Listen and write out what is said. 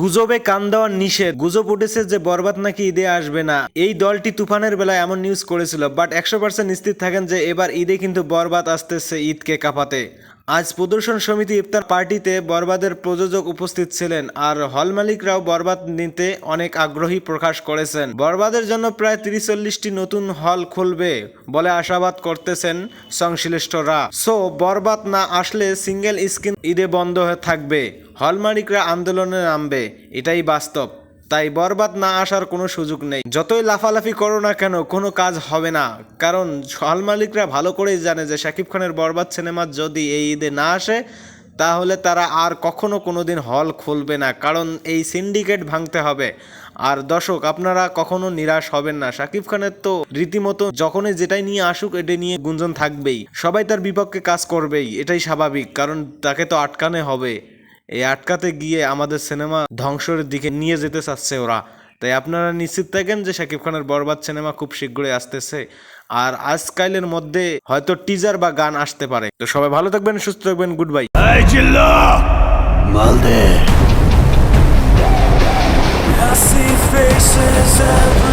গুজবে কান দেওয়ার নিষেধ। গুজব উঠেছে যে বরবাদ নাকি ঈদে আসবে না। এই দলটি তুফানের বেলায় এমন নিউজ করেছিল বাট একশো পার্সেন্ট নিশ্চিত থাকেন যে এবার ঈদে কিন্তু বরবাদ আসতেছে ঈদকে কাঁপাতে। আজ প্রদর্শন সমিতি ইফতার পার্টিতে বরবাদের প্রযোজক উপস্থিত ছিলেন, আর হল মালিকরাও বরবাদ নিতে অনেক আগ্রহী প্রকাশ করেছেন। বরবাদের জন্য প্রায় তিরিশ চল্লিশটি নতুন হল খুলবে বলে আশাবাদ করতেছেন সংশ্লিষ্টরা। সো বরবাদ না আসলে সিঙ্গেল স্ক্রিন ঈদে বন্ধ হয়ে থাকবে। হল মালিকরা আন্দোলনে নামবে, এটাই বাস্তব। তাই বরবাদ না আসার কোনো সুযোগ নেই। যতই লাফালাফি করো না কেন, কোনো কাজ হবে না। কারণ হল মালিকরা ভালো করেই জানে যে শাকিব খানের বরবাদ সিনেমা যদি এই ঈদে না আসে, তাহলে তারা আর কখনো কোনোদিন হল খুলবে না। কারণ এই সিন্ডিকেট ভাঙতে হবে। আর দর্শক, আপনারা কখনো নিরাশ হবেন না। শাকিব খানের তো রীতিমতো যখনই যেটাই নিয়ে আসুক, এটা নিয়ে গুঞ্জন থাকবেই। সবাই তার বিপক্ষে কাজ করবেই, এটাই স্বাভাবিক। কারণ তাকে তো আটকানে হবে। এই আটকাতে গিয়ে আমাদের সিনেমা ধ্বংসের দিকে নিয়ে যেতে চাচ্ছে ওরা। তাই আপনারা নিশ্চিত থাকেন যে শাকিব খানের বরবাদ সিনেমা খুব শীঘ্রই আসতেছে। আর আজকালের মধ্যে হয়তো টিজার বা গান আসতে পারে। তো সবাই ভালো থাকবেন সুস্থ থাকবেন good bye I see faces every